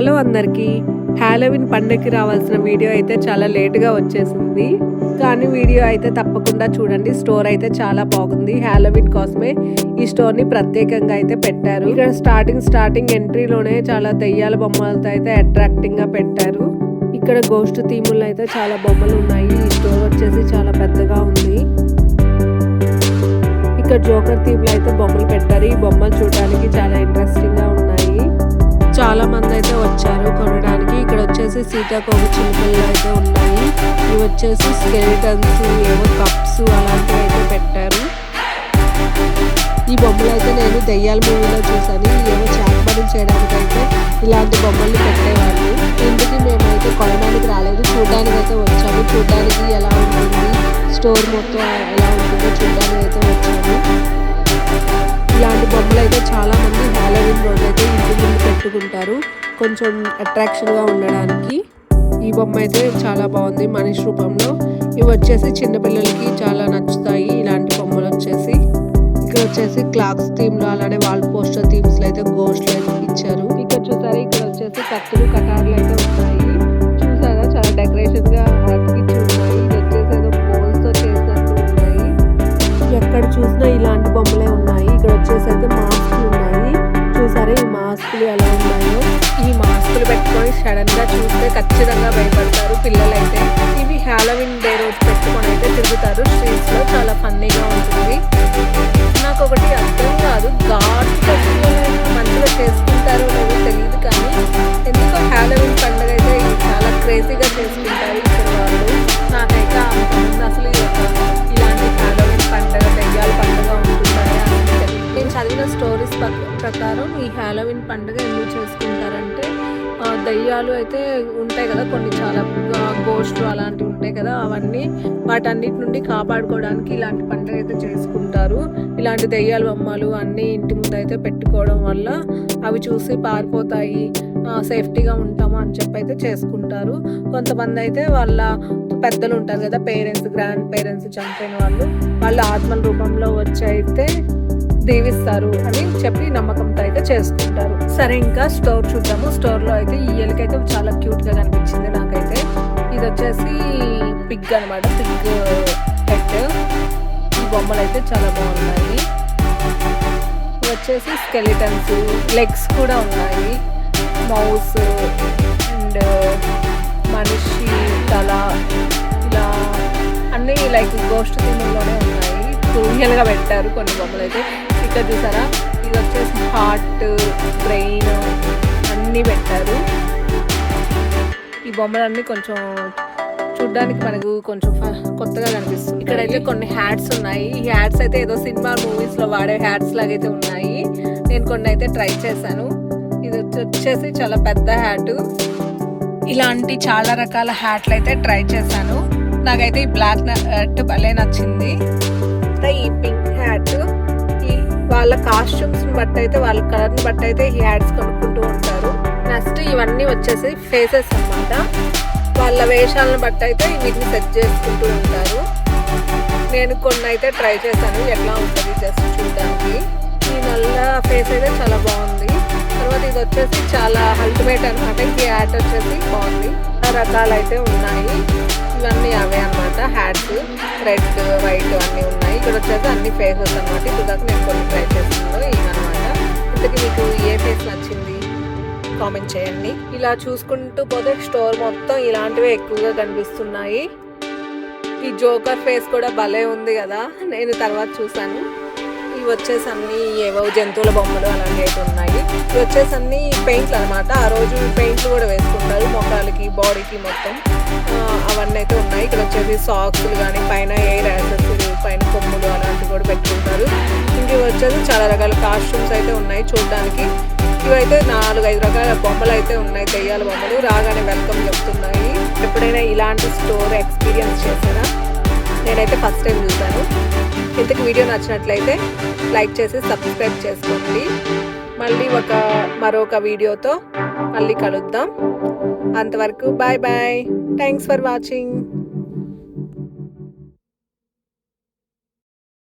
Hello అందరికీ. Halloween పండగకి రావాల్సిన వీడియో అయితే చాలా లేట్గా వచ్చేసింది. కానీ వీడియో అయితే తప్పకుండా చూడండి. స్టోర్ అయితే చాలా బాగుంది. హ్యాలోవిన్ కోసమే ఈ స్టోర్ని ప్రత్యేకంగా అయితే పెట్టారు. ఇక్కడ స్టార్టింగ్ స్టార్టింగ్ ఎంట్రీలోనే చాలా దెయ్యాల బొమ్మలతో అయితే అట్రాక్టింగ్గా పెట్టారు. ఇక్కడ గోస్ట్ థీములు అయితే చాలా బొమ్మలు ఉన్నాయి. ఈ స్టోర్ వచ్చేసి చాలా పెద్దగా ఉంది. ఇక్కడ జోకర్ థీమ్లో అయితే బొమ్మలు పెట్టారు. ఈ బొమ్మలు చూడడానికి చాలా ఇంట్రెస్టింగ్గా చాలా మంది అయితే వచ్చారు కొనడానికి. ఇక్కడ వచ్చేసి సీతాకోక చిలుకలు అయితే ఉన్నాయి. ఇవి వచ్చేసి స్కెలిటన్స్ ఏవో కప్స్ అలాంటివి అయితే పెట్టారు. ఈ బొమ్మలు అయితే నేను దెయ్యాల మూవీలో చూసాను ఏమో చాట్బడి చేయడానికి అయితే ఇలాంటి బొమ్మల్ని పెట్టేవాళ్ళు. ఇంటికి మేమైతే కొనడానికి రాలేదు. చూడడానికి అయితే వచ్చాము. చూడడానికి ఎలా ఉంటుంది? స్టోర్ మొత్తం ఎలా ఉంటుందో చూడడానికి అయితే వచ్చాము. పెట్టుకుంటారు కొంచెం అట్రాక్షన్గా ఉండడానికి. ఈ బొమ్మ అయితే చాలా బాగుంది మనిషి రూపంలో. ఇవి వచ్చేసి చిన్నపిల్లలకి చాలా నచ్చుతాయి. ఇలాంటి బొమ్మలు వచ్చేసి. ఇక్కడ వచ్చేసి క్లాక్స్ థీమ్లో అలానే వాల్ పోస్టర్ థీమ్స్లో అయితే గోస్ట్లు అయితే ఇచ్చారు. ఇక్కడ చూసారా? ఇక్కడ వచ్చేసి కత్తులు కటార్లు అయితే ఉన్నాయి చూసారా? చాలా డెకరేషన్గా అతికిచ్చి ఉన్నాయి ఇది వచ్చేసి ఏదో పోల్స్తో చేసినట్టు ఉన్నాయి ఎక్కడ చూసినా ఇలాంటి బొమ్మలే ఉన్నాయి. ఇక్కడ వచ్చేసి అయితే మాస్కులు ఎలా ఉన్నాయో ఈ మాస్కులు పెట్టుకొని సడన్గా చూస్తే ఖచ్చితంగా భయపడతారు పిల్లలైతే. ఇవి హాలోవిన్ డే రోజు పెట్టుకొని అయితే తిరుగుతారు. స్ట్రీట్స్లో చాలా ఫన్నీగా ఉంటుంది. నాకు ఒకటి అర్థం హాలోవిన్ పండుగ ఎందుకు చేసుకుంటారంటే దయ్యాలు అయితే ఉంటాయి కదా కొన్ని చాలా గోష్లు అలాంటివి ఉంటాయి కదా అవన్నీ వాటన్నిటి నుండి కాపాడుకోవడానికి ఇలాంటి పండుగ అయితే చేసుకుంటారు. ఇలాంటి దెయ్యాల బొమ్మలు అన్నీ ఇంటి ముందు అయితే పెట్టుకోవడం వల్ల అవి చూసి పారిపోతాయి సేఫ్టీగా ఉంటాము అని చెప్పి అయితే చేసుకుంటారు. కొంతమంది అయితే వాళ్ళ పెద్దలు ఉంటారు కదా పేరెంట్స్ గ్రాండ్ పేరెంట్స్ చనిపోయిన వాళ్ళు వాళ్ళ ఆత్మల రూపంలో వచ్చి అయితే దీవిస్తారు అని చెప్పి నమ్మకంతో అయితే చేసుకుంటారు సరే ఇంకా స్టోర్ చూద్దాము. స్టోర్లో అయితే ఈ ఎలుకైతే చాలా క్యూట్గా కనిపించింది నాకైతే. ఇది వచ్చేసి పిగ్ అనమాట పిగ్ హెడ్. ఈ బొమ్మలు అయితే చాలా బాగున్నాయి. వచ్చేసి స్కెలిటన్స్ లెగ్స్ కూడా ఉన్నాయి. మౌస్ అండ్ మనిషి తల ఇలా అన్నీ లైక్ గోష్ఠ థీముల్లోనే ఉన్నాయి. గా పెట్టారు కొన్ని బొమ్మలు అయితే ఇక్కడ చూసారా? ఇది వచ్చేసి హార్ట్ బ్రెయిన్ అన్నీ పెట్టారు. ఈ బొమ్మలన్నీ కొంచెం చూడ్డానికి మనకు కొంచెం కొత్తగా కనిపిస్తుంది. ఇక్కడైతే కొన్ని హ్యాట్స్ ఉన్నాయి. ఈ హ్యాట్స్ అయితే ఏదో సినిమా మూవీస్లో వాడే హ్యాట్స్ లాగైతే ఉన్నాయి. నేను కొన్ని అయితే ట్రై చేశాను. ఇది వచ్చి- వచ్చేసి చాలా పెద్ద హ్యాట్ ఇలాంటి చాలా రకాల హ్యాట్లు అయితే ట్రై చేశాను. నాకైతే ఈ బ్లాక్ హ్యాట్ భలే నచ్చింది. కాస్ట్యూమ్స్ని కాస్ట్యూమ్స్ బట్టి అయితే వాళ్ళ కలర్ని బట్టి అయితే ఈ యాడ్స్ కొనుక్కుంటూ ఉంటారు. నెక్స్ట్ ఇవన్నీ వచ్చేసి ఫేసెస్ అన్నమాట. వాళ్ళ వేషాలను బట్టి అయితే వీటిని సెట్ చేసుకుంటూ ఉంటారు. నేను కొన్ని అయితే ట్రై చేశాను. ఎట్లా ఉంటుంది జస్ట్ చూడడానికి. ఈ నల్ల ఫేస్ అయితే చాలా బాగుంది. తర్వాత ఇది వచ్చేసి చాలా అల్టిమేట్ అనమాట ఈ యాడ్ వచ్చేసి బాగుంది. చాలా రకాలు అయితే ఉన్నాయి. రెడ్ వైట్ అన్నీ ఉన్నాయి. ఇక్కడ వచ్చేసి అన్ని ఫేసెస్ అన్నమాట. ఇప్పుడు దాకా నేను కొన్ని ట్రై చేస్తున్నాను. ఇవన్నమాట. ఇంతకీ మీకు ఏ ఫేస్ నచ్చింది? కామెంట్ చేయండి. ఇలా చూసుకుంటూ పోతే స్టోర్ మొత్తం ఇలాంటివే ఎక్కువగా కనిపిస్తున్నాయి. ఈ జోకర్ ఫేస్ కూడా భలే ఉంది కదా. నేను తర్వాత చూసాను ఇవి వచ్చేసి అన్ని ఏవో జంతువుల బొమ్మలు అలాంటివి అయితే ఉన్నాయి. ఇవి వచ్చేసి అన్ని పెయింట్లు అనమాట ఆ రోజు పెయింట్లు కూడా వేసుకుంటారు. మొక్క బాడీకి మొత్తం. అవన్నీ అయితే ఉన్నాయి. ఇక్కడ వచ్చేసి సాక్స్లు కానీ పైన ఎయిర్ యాసెస్ పైన కొమ్ములు అలాంటివి కూడా పెట్టుకుంటారు. ఇంక వచ్చేసి చాలా రకాల కాస్ట్యూమ్స్ అయితే ఉన్నాయి చూడడానికి. ఇవైతే నాలుగు ఐదు రకాల బొమ్మలు అయితే ఉన్నాయి దెయ్యాల బొమ్మలు. రాగానే వెల్కమ్ చెప్తున్నాయి. ఎప్పుడైనా ఇలాంటి స్టోర్ ఎక్స్పీరియన్స్ చేశారా? నేనైతే ఫస్ట్ టైం చూశాను. ఇంతకు వీడియో నచ్చినట్లయితే లైక్ చేసి సబ్స్క్రైబ్ చేసుకోండి. మళ్ళీ ఒక మరొక వీడియోతో మళ్ళీ కలుద్దాం. అంతవరకు bye bye. Thanks for watching